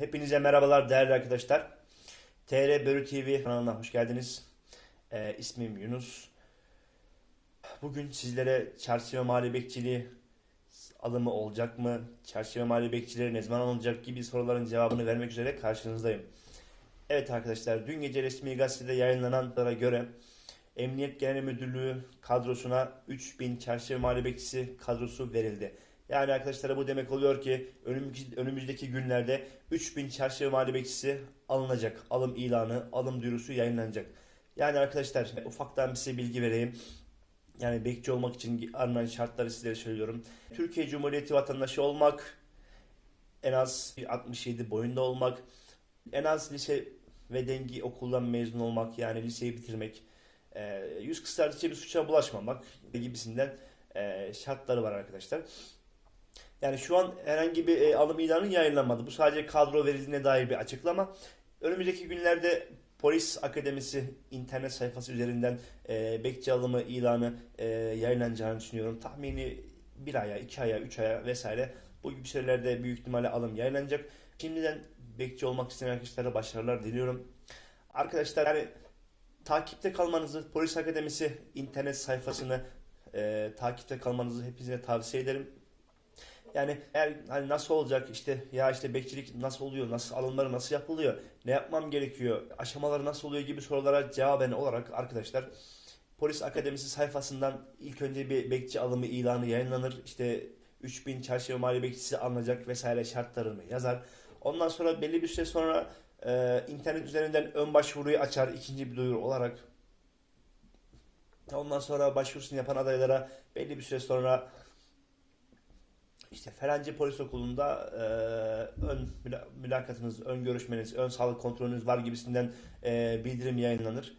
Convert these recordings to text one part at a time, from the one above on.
Hepinize merhabalar değerli arkadaşlar. TR Börü TV kanalına hoş geldiniz. Ee, ismim Yunus. Bugün sizlere çarşı ve mahalle bekçiliği alımı olacak mı? Çarşı ve mahalle bekçileri ne zaman alınacak gibi soruların cevabını vermek üzere karşınızdayım. Evet arkadaşlar dün gece resmi gazetede yayınlananlara göre Emniyet Genel Müdürlüğü kadrosuna 3000 çarşı ve mahalle bekçisi kadrosu verildi. Yani arkadaşlar bu demek oluyor ki önümüzdeki, günlerde 3000 çarşı mahalle bekçisi alınacak. Alım ilanı, alım duyurusu yayınlanacak. Yani arkadaşlar ufaktan size bilgi vereyim. Yani bekçi olmak için alınan şartları sizlere söylüyorum. Türkiye Cumhuriyeti vatandaşı olmak, en az 67 boyunda olmak, en az lise ve dengi okuldan mezun olmak yani liseyi bitirmek, e, yüz kısartıcı bir suça bulaşmamak gibisinden e, şartları var arkadaşlar. Yani şu an herhangi bir e, alım ilanı yayınlanmadı. Bu sadece kadro verildiğine dair bir açıklama. Önümüzdeki günlerde Polis Akademisi internet sayfası üzerinden e, bekçi alımı ilanı e, yayınlanacağını düşünüyorum. Tahmini bir aya, iki aya, üç aya vesaire bu gibi sürelerde büyük ihtimalle alım yayınlanacak. Şimdiden bekçi olmak isteyen arkadaşlara başarılar diliyorum. Arkadaşlar yani takipte kalmanızı, Polis Akademisi internet sayfasını e, takipte kalmanızı hepinize tavsiye ederim. Yani eğer hani nasıl olacak işte ya işte bekçilik nasıl oluyor, nasıl alımları nasıl yapılıyor, ne yapmam gerekiyor, aşamaları nasıl oluyor gibi sorulara cevaben olarak arkadaşlar Polis Akademisi sayfasından ilk önce bir bekçi alımı ilanı yayınlanır. İşte 3000 çarşı ve mahalle bekçisi alınacak vesaire şartlarını yazar. Ondan sonra belli bir süre sonra e, internet üzerinden ön başvuruyu açar ikinci bir duyuru olarak. Ondan sonra başvurusunu yapan adaylara belli bir süre sonra işte Ferancı Polis Okulu'nda e, ön müla- mülakatınız, ön görüşmeniz, ön sağlık kontrolünüz var gibisinden e, bildirim yayınlanır.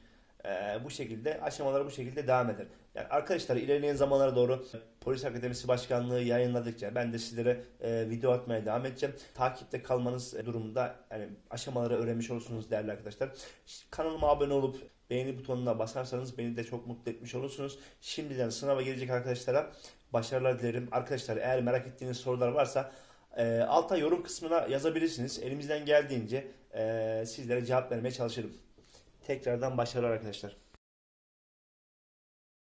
E, bu şekilde aşamaları bu şekilde devam eder. Yani arkadaşlar ilerleyen zamanlara doğru Polis Akademisi Başkanlığı yayınladıkça ben de sizlere e, video atmaya devam edeceğim. Takipte kalmanız durumunda yani aşamaları öğrenmiş olursunuz değerli arkadaşlar. Kanalıma abone olup beğeni butonuna basarsanız beni de çok mutlu etmiş olursunuz. Şimdiden sınava girecek arkadaşlara başarılar dilerim. Arkadaşlar eğer merak ettiğiniz sorular varsa e, alta yorum kısmına yazabilirsiniz. Elimizden geldiğince e, sizlere cevap vermeye çalışırım. Tekrardan başarılar arkadaşlar.